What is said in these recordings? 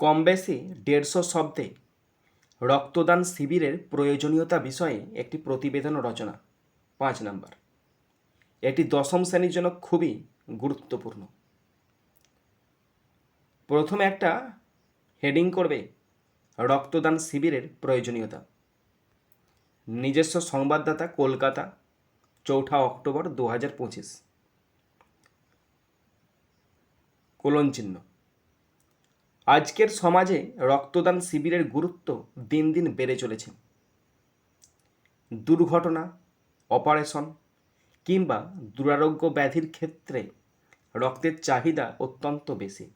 কম বেশি দেড়শো শব্দে রক্তদান শিবিরের প্রয়োজনীয়তা বিষয়ে একটি প্রতিবেদন রচনা, পাঁচ নাম্বার। এটি দশম শ্রেণির জন্য খুবই গুরুত্বপূর্ণ। প্রথমে একটা হেডিং করবে রক্তদান শিবিরের প্রয়োজনীয়তা। নিজস্ব সংবাদদাতা কলকাতা, চৌঠা অক্টোবর দু হাজার পঁচিশ। কোলন চিহ্ন। আজকের সমাজে রক্তদান শিবিরের গুরুত্ব দিন দিন বেড়ে চলেছে। দুর্ঘটনা, অপারেশন কিংবা দুরারোগ্য ব্যাধির ক্ষেত্রে রক্তের চাহিদা অত্যন্ত বেশি।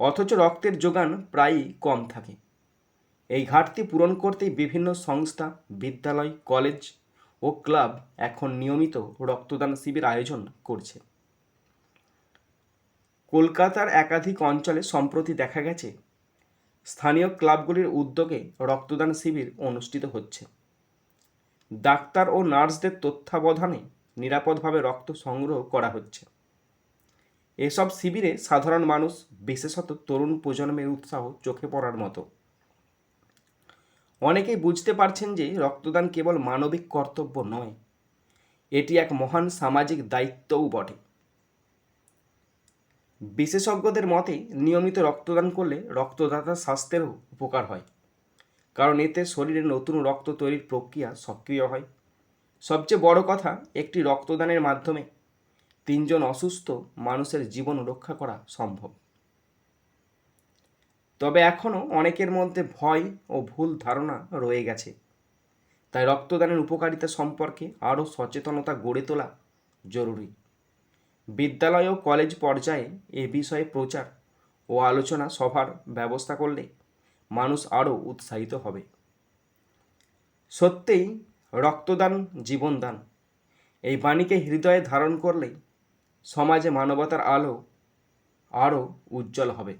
অথচ রক্তের যোগান প্রায়ই কম থাকে। এই ঘাটতি পূরণ করতেই বিভিন্ন সংস্থা, বিদ্যালয়, কলেজ ও ক্লাব এখন নিয়মিত রক্তদান শিবির আয়োজন করছে। কলকাতার একাধিক অঞ্চলে সম্প্রতি দেখা গেছে, স্থানীয় ক্লাবগুলির উদ্যোগে রক্তদান শিবির অনুষ্ঠিত হচ্ছে। ডাক্তার ও নার্সদের তত্ত্বাবধানে নিরাপদভাবে রক্ত সংগ্রহ করা হচ্ছে। এসব শিবিরে সাধারণ মানুষ, বিশেষত তরুণ প্রজন্মের উৎসাহ চোখে পড়ার মতো। অনেকেই বুঝতে পারছেন যে রক্তদান কেবল মানবিক কর্তব্য নয়, এটি এক মহান সামাজিক দায়িত্বও বটে। বিশেষজ্ঞদের মতে, নিয়মিত রক্তদান করলে রক্তদাতার স্বাস্থ্যেরও উপকার হয়। কারণ এতে শরীরে নতুন রক্ত তৈরির প্রক্রিয়া সক্রিয় হয়। সবচেয়ে বড় কথা, একটি রক্তদানের মাধ্যমে তিনজন অসুস্থ মানুষের জীবন রক্ষা করা সম্ভব। তবে এখনও অনেকের মধ্যে ভয় ও ভুল ধারণা রয়ে গেছে। তাই রক্তদানের উপকারিতা সম্পর্কে আরও সচেতনতা গড়ে তোলা জরুরি। বিদ্যালয় ও কলেজ পর্যায়ে এ বিষয়ে প্রচার ও আলোচনা সভার ব্যবস্থা করলে মানুষ আরও উৎসাহিত হবে। সত্যিই রক্তদান, জীবনদান এই বাণীকে হৃদয়ে ধারণ করলে সমাজে মানবতার আলো আরও উজ্জ্বল হবে।